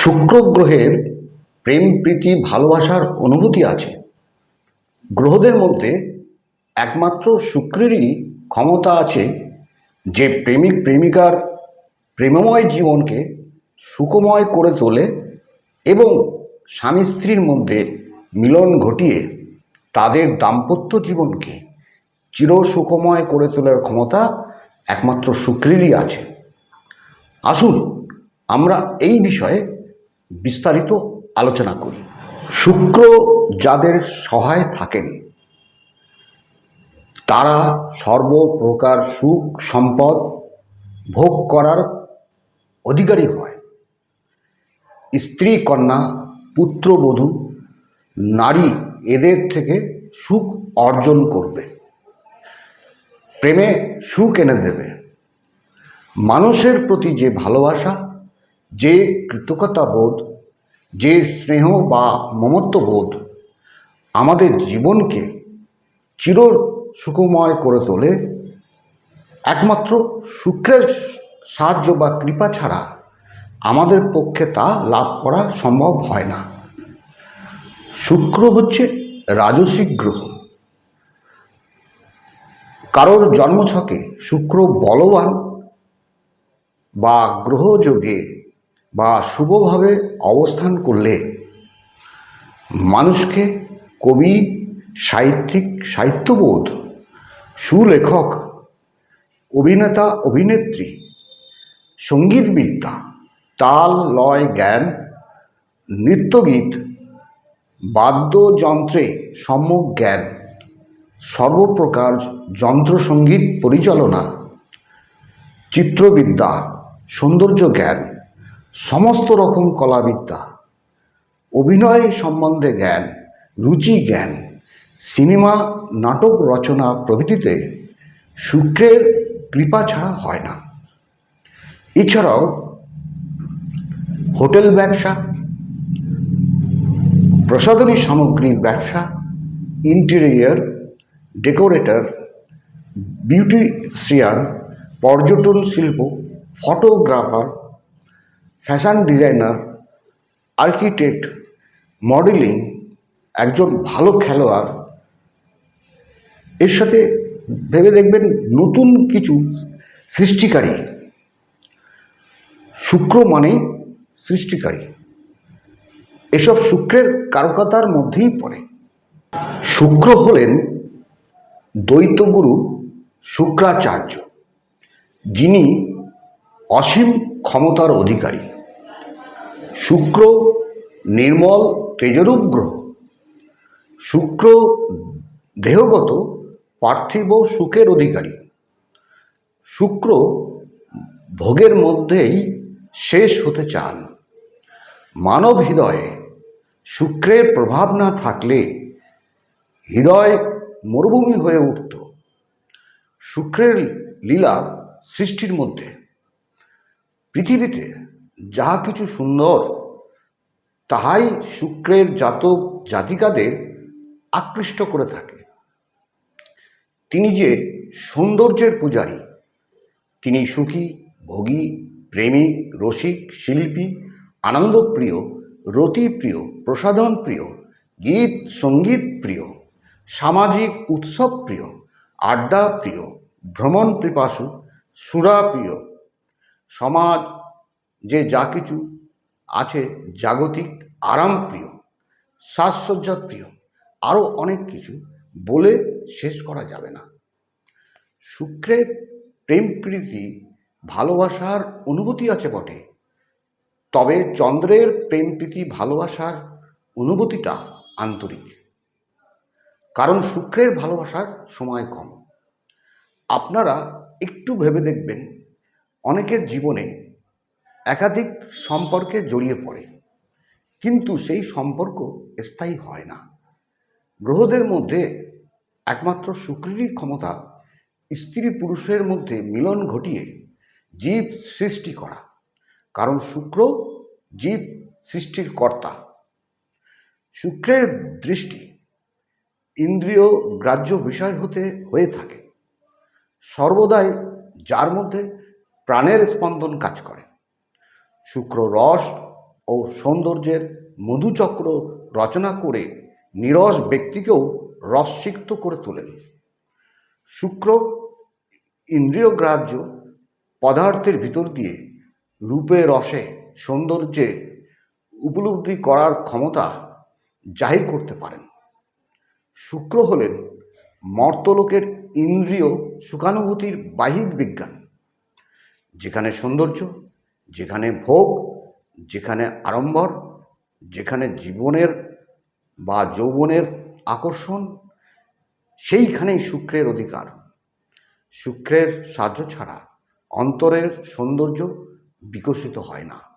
শুক্র গ্রহের প্রেম, প্রীতি, ভালোবাসার অনুভূতি আছে। গ্রহদের মধ্যে একমাত্র শুক্রেরই ক্ষমতা আছে যে প্রেমিক, প্রেমিকার প্রেমময় জীবনকে সুখময় করে তোলে এবং স্বামী স্ত্রীর মধ্যে মিলন ঘটিয়ে তাদের দাম্পত্য জীবনকে চিরসুখময় করে তোলার ক্ষমতা একমাত্র শুক্রেরই আছে। আসুন আমরা এই বিষয়ে বিস্তারিত আলোচনা করি। শুক্র যাদের সহায় থাকেন, তারা সর্বপ্রকার সুখ, সম্পদ ভোগ করার অধিকারী হয়। স্ত্রী, কন্যা পুত্রবধূ নারী এদের থেকে সুখ অর্জন করবে। প্রেমে সুখ এনে দেবে। মানুষের প্রতি যে ভালোবাসা যে কৃতজ্ঞতা বোধ যে স্নেহ বা মমত্ববোধ আমাদের জীবনকে চির সুখময় করে তোলে, একমাত্র শুক্রের সাহায্য বা কৃপা ছাড়া আমাদের পক্ষে তা লাভ করা সম্ভব হয় না। শুক্র হচ্ছে রাজসিক গ্রহ। কারোর জন্মছকে শুক্র বলবান বা গ্রহযোগে বা শুভভাবে অবস্থান করলে মানুষকে কবি, সাহিত্যিক, সাহিত্যবোধ, সুলেখক, অভিনেতা, অভিনেত্রী, সঙ্গীতবিদ্যা, তাল, লয়, জ্ঞান, নৃত্যগীত, বাদ্যযন্ত্রে সম্যক জ্ঞান, সর্বপ্রকার যন্ত্রসঙ্গীত পরিচালনা, চিত্রবিদ্যা, সৌন্দর্য জ্ঞান সমস্ত রকম কলাবিদ্যা, অভিনয় সম্বন্ধে জ্ঞান, রুচি জ্ঞান, সিনেমা, নাটক রচনা প্রভৃতিতে শুক্রের কৃপা ছাড়া হয় না। এছাড়াও হোটেল ব্যবসা, প্রসাধনী সামগ্রীর ব্যবসা, ইন্টেরিয়ার, ডেকোরেটর, বিউটিশিয়ান, পর্যটন শিল্প, photographer fashion designer, architect, modeling একজন ভালো খেলোয়াড়। এর সাথে ভেবে দেখবেন নতুন কিছু সৃষ্টিকারী। শুক্র মানে সৃষ্টিকারী। এসব শুক্রের কারকতার মধ্যেই পড়ে। শুক্র হলেন দ্বৈতগুরু শুক্রাচার্য, যিনি অসীম ক্ষমতার অধিকারী। শুক্র, নির্মল তেজরূপ গ্রহ শুক্র দেহগত পার্থিব সুখের অধিকারী। শুক্র ভোগের মধ্যেই শেষ হতে চান। মানব হৃদয়ে শুক্রের প্রভাব না থাকলে হৃদয় মরুভূমি হয়ে উঠত। শুক্রের লীলা সৃষ্টির মধ্যে। পৃথিবীতে যাহা কিছু সুন্দর, তাহাই শুক্রের জাতক জাতিকাদের আকৃষ্ট করে থাকে। তিনি যে সৌন্দর্যের পূজারী, তিনি সুখী, ভোগী, প্রেমিক, রসিক, শিল্পী, আনন্দপ্রিয়, রতিপ্রিয় প্রসাধন প্রিয় গীত সংগীত প্রিয় সামাজিক উৎসব প্রিয় আড্ডা প্রিয় ভ্রমণ পিপাসু সুরা প্রিয় সমাজ যে যা কিছু আছে জাগতিক আরাম প্রিয় সাজসজ্জা প্রিয় আরও অনেক কিছু বলে শেষ করা যাবে না। শুক্রের প্রেম প্রীতি ভালোবাসার অনুভূতি আছে বটে। তবে চন্দ্রের প্রেম প্রীতি ভালোবাসার অনুভূতিটা আন্তরিক। কারণ শুক্রের ভালোবাসার সময় কম। আপনারা একটু ভেবে দেখবেন, অনেকের জীবনে একাধিক সম্পর্কে জড়িয়ে পড়ে। কিন্তু সেই সম্পর্ক স্থায়ী হয় না। গ্রহদের মধ্যে একমাত্র শুক্রেরই ক্ষমতা স্ত্রী পুরুষের মধ্যে মিলন ঘটিয়ে জীব সৃষ্টি করা। কারণ শুক্র জীব সৃষ্টির কর্তা। শুক্রের দৃষ্টি ইন্দ্রিয় গ্রাহ্য বিষয় হতে, হয়ে থাকে। সর্বদাই যার মধ্যে প্রাণের স্পন্দন কাজ করে। শুক্র রস ও সৌন্দর্যের মধুচক্র রচনা করে নিরস ব্যক্তিকেও রসসিক্ত করে তোলেন। শুক্র ইন্দ্রিয়গ্রাহ্য পদার্থের ভিতর দিয়ে রূপে রসে সৌন্দর্যে উপলব্ধি করার ক্ষমতা জাহির করতে পারেন। শুক্র হলেন মর্তলোকের ইন্দ্রিয় সুখানুভূতির বাহিক বিজ্ঞান, যেখানে সৌন্দর্য যেখানে ভোগ, যেখানে আড়ম্বর, যেখানে জীবনের বা যৌবনের আকর্ষণ, সেইখানেই শুক্রের অধিকার। শুক্রের সাহায্য ছাড়া অন্তরের সৌন্দর্য বিকশিত হয় না।